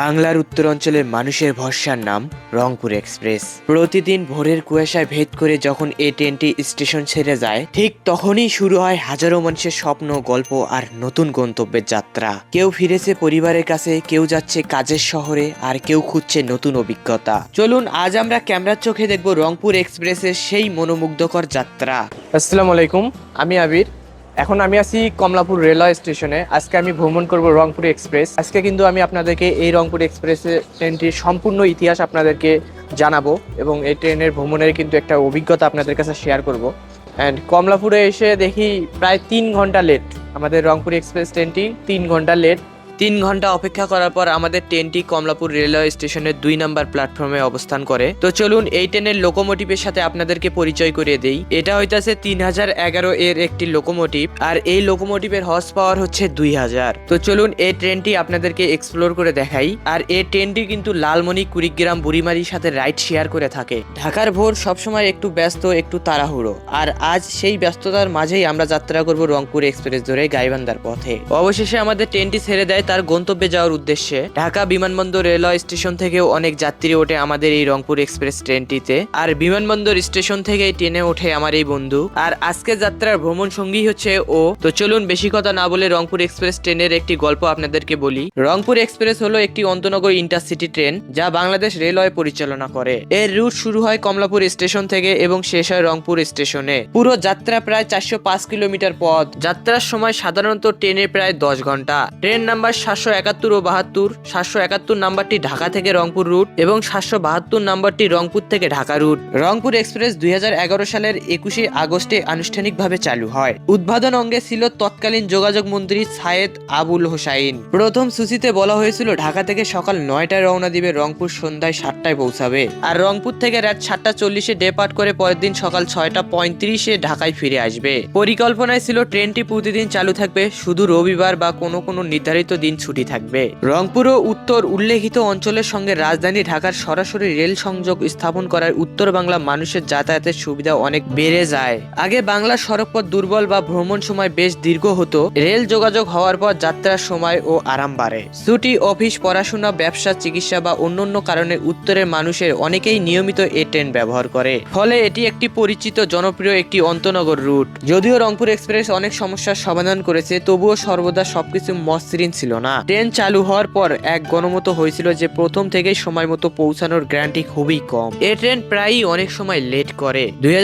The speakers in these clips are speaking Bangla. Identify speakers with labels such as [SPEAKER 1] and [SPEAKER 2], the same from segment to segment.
[SPEAKER 1] বাংলার উত্তরাঞ্চলের মানুষের ভরসার নাম রংপুর এক্সপ্রেস। প্রতিদিন ভোরের কুয়াশায় ভেদ করে যখন এই ট্রেনটি স্টেশন ছেড়ে যায়, ঠিক তখনই শুরু হয় হাজারো মানুষের স্বপ্ন, গল্প আর নতুন গন্তব্যের যাত্রা। কেউ ফিরেছে পরিবারের কাছে, কেউ যাচ্ছে কাজের শহরে, আর কেউ খুঁজছে নতুন অভিজ্ঞতা। চলুন, আজ আমরা ক্যামেরার চোখে দেখব রংপুর এক্সপ্রেসের সেই মনোমুগ্ধকর যাত্রা।
[SPEAKER 2] আসসালামু আলাইকুম, আমি আবির। এখন আমি আছি কমলাপুর রেলওয়ে স্টেশনে। আজকে আমি ভ্রমণ করব রংপুর এক্সপ্রেস। আজকে কিন্তু আমি আপনাদেরকে এই রংপুর এক্সপ্রেসের ট্রেনটির সম্পূর্ণ ইতিহাস আপনাদেরকে জানাব এবং এই ট্রেনের ভ্রমণের কিন্তু একটা অভিজ্ঞতা আপনাদের কাছে শেয়ার করব। অ্যান্ড কমলাপুরে এসে দেখি প্রায় তিন ঘণ্টা লেট আমাদের রংপুর এক্সপ্রেস ট্রেনটি তিন ঘণ্টা লেট
[SPEAKER 1] তিন ঘণ্টা অপেক্ষা করার পর আমাদের ট্রেনটি কমলাপুর রেলওয়ে স্টেশনের দুই নাম্বার প্ল্যাটফর্মে অবস্থান করে। তো চলুন, এই ট্রেনের লোকোমোটিভের সাথে আপনাদেরকে পরিচয় করিয়ে দেই। এটা হইতাছে তিন হাজার এগারো এর একটি লোকোমোটিভ, আর এই লোকোমোটিভের হর্স পাওয়ার হচ্ছে দুই হাজার। তো চলুন, এই ট্রেনটি আপনাদেরকে এক্সপ্লোর করে দেখাই। আর এই ট্রেনটি কিন্তু লালমনি কুড়িগ্রাম বুড়িমারির সাথে রাইড শেয়ার করে থাকে। ঢাকার ভোর সবসময় একটু ব্যস্ত, একটু তাড়াহুড়ো। আর আজ সেই ব্যস্ততার মাঝেই আমরা যাত্রা করব রংপুর এক্সপ্রেস ধরে গাইবান্ধার পথে। অবশেষে আমাদের ট্রেনটি ছেড়ে দেয় তার গন্তব্যে যাওয়ার উদ্দেশ্যে ঢাকা বিমানবন্দর রেলওয়ে স্টেশন থেকেও অনেক যাত্রী ওঠে আমাদের এই রংপুর এক্সপ্রেস ট্রেনটিতে। আর বিমানবন্দর স্টেশন থেকে ট্রেনে ওঠে আমার এই বন্ধু। আর আজকে যাত্রার ভ্রমণ সঙ্গী হচ্ছে ও। তো চলুন বেশি কথা না বলে রংপুর এক্সপ্রেস ট্রেনের একটি গল্প আপনাদেরকে বলি। রংপুর এক্সপ্রেস হলো একটি অন্তনগর ইন্টারসিটি ট্রেন যা বাংলাদেশ রেলওয়ে পরিচালনা করে। এর রুট শুরু হয় কমলাপুর স্টেশন থেকে এবং শেষ হয় রংপুর স্টেশনে। পুরো যাত্রা প্রায় চারশো পাঁচ কিলোমিটার পথ। যাত্রার সময় সাধারণত ট্রেনে প্রায় দশ ঘণ্টা। ট্রেন নাম্বার সাতশো একাত্তর ও বাহাত্তর, সাতশো একাত্তর নাম্বারটি ঢাকা থেকে রংপুর রুট এবং সাতশো বাহাত্তর নাম্বারটি রংপুর থেকে ঢাকা রুট। রংপুর এক্সপ্রেস দুই সালের একুশে আগস্টে আনুষ্ঠানিকভাবে চালু হয়। উদ্বোধন অঙ্গে ছিল তৎকালীন যোগাযোগ মন্ত্রী সায়েদ আবুল হোসাইন। প্রথম সূচিতে বলা হয়েছিল, ঢাকা থেকে সকাল নয়টায় রওনা দিবে রংপুর, সন্ধ্যায় সাতটায় পৌঁছাবে। আর রংপুর থেকে রাত সাতটা চল্লিশে ডেপার্ট করে পরের দিন সকাল ছয়টা পঁয়ত্রিশে ঢাকায় ফিরে আসবে। পরিকল্পনায় ছিল, ট্রেনটি প্রতিদিন চালু থাকবে। শুধু রবিবার বা কোনো কোনো নির্ধারিত দিন ছুটি থাকবে। রংপুর ও উত্তর উল্লেখিত অঞ্চলের সঙ্গে রাজধানী ঢাকার সরাসরি রেল সংযোগ স্থাপন করার উত্তর বাংলা মানুষের যাতায়াতের সুবিধা অনেক বেড়ে যায়। আগে বাংলার সড়কপথ দুর্বল বা ভ্রমণ সময় বেশ দীর্ঘ হতো। রেল যোগাযোগ হওয়ার পর যাত্রার সময় ও আরাম বাড়ে। ছুটি, অফিস, পড়াশোনা, ব্যবসা, চিকিৎসা বা অন্যান্য কারণে উত্তরের মানুষের অনেকেই নিয়মিত এ ট্রেন ব্যবহার করে। ফলে এটি একটি পরিচিত, জনপ্রিয় একটি অন্তনগর রুট। যদিও রংপুর এক্সপ্রেস অনেক সমস্যার সমাধান করেছে, তবুও সর্বদা সবকিছু মসৃণ ছিল। না। ট্রেন চালু হওয়ার পর এক গণমত হয়েছিল যে প্রথম থেকেই সময় মতো পৌঁছানোর গ্যারান্টি খুবই কম। এ ট্রেন প্রায়ই অনেক সময় লেট করে। দুই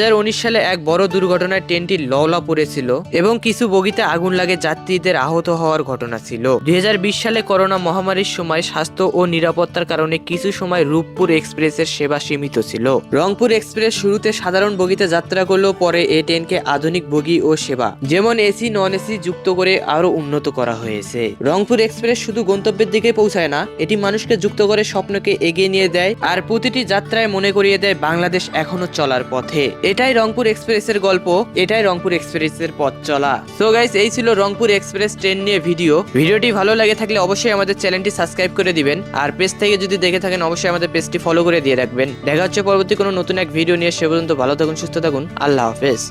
[SPEAKER 1] সালে এক বড় দুর্ঘটনায় ট্রেনটি লওলা পড়েছিল এবং কিছু বগিতে আগুন লাগে যাত্রীদের আহত হওয়ার ঘটনা ছিল। দুই সালে করোনা মহামারীর সময় স্বাস্থ্য ও নিরাপত্তার কারণে কিছু সময় রূপপুর এক্সপ্রেসের সেবা সীমিত ছিল। রংপুর এক্সপ্রেস শুরুতে সাধারণ বগিতে যাত্রা করলেও পরে এই ট্রেনকে আধুনিক বগি ও সেবা, যেমন এসি, নন এসি যুক্ত করে আরও উন্নত করা হয়েছে। রংপুর এক্সপ্রেস শুধু গন্তব্যের দিকে পৌঁছায় না, এটি মানুষকে যুক্ত করে স্বপ্নকে এগিয়ে নিয়ে দেয় আর প্রতিটি যাত্রায় মনে করিয়ে দেয় বাংলাদেশ এখনও চলার পথে। এটাই রংপুর এক্সপ্রেসের গল্প, এটাই রংপুর এক্সপ্রেসের পথ চলা। সো গাইস এই ছিল রংপুর এক্সপ্রেস ট্রেন নিয়ে ভিডিও। ভিডিওটি ভালো লাগে থাকলে অবশ্যই আমাদের চ্যানেলটি সাবস্ক্রাইব করে দিবেন। আর পেজ থেকে যদি দেখে থাকেন, অবশ্যই আমাদের পেজটি ফলো করে দিয়ে রাখবেন। দেখা হচ্ছে পরবর্তী কোনো নতুন এক ভিডিও নিয়ে, সে পর্যন্ত ভালো থাকুন, সুস্থ থাকুন। আল্লাহ হাফেজ।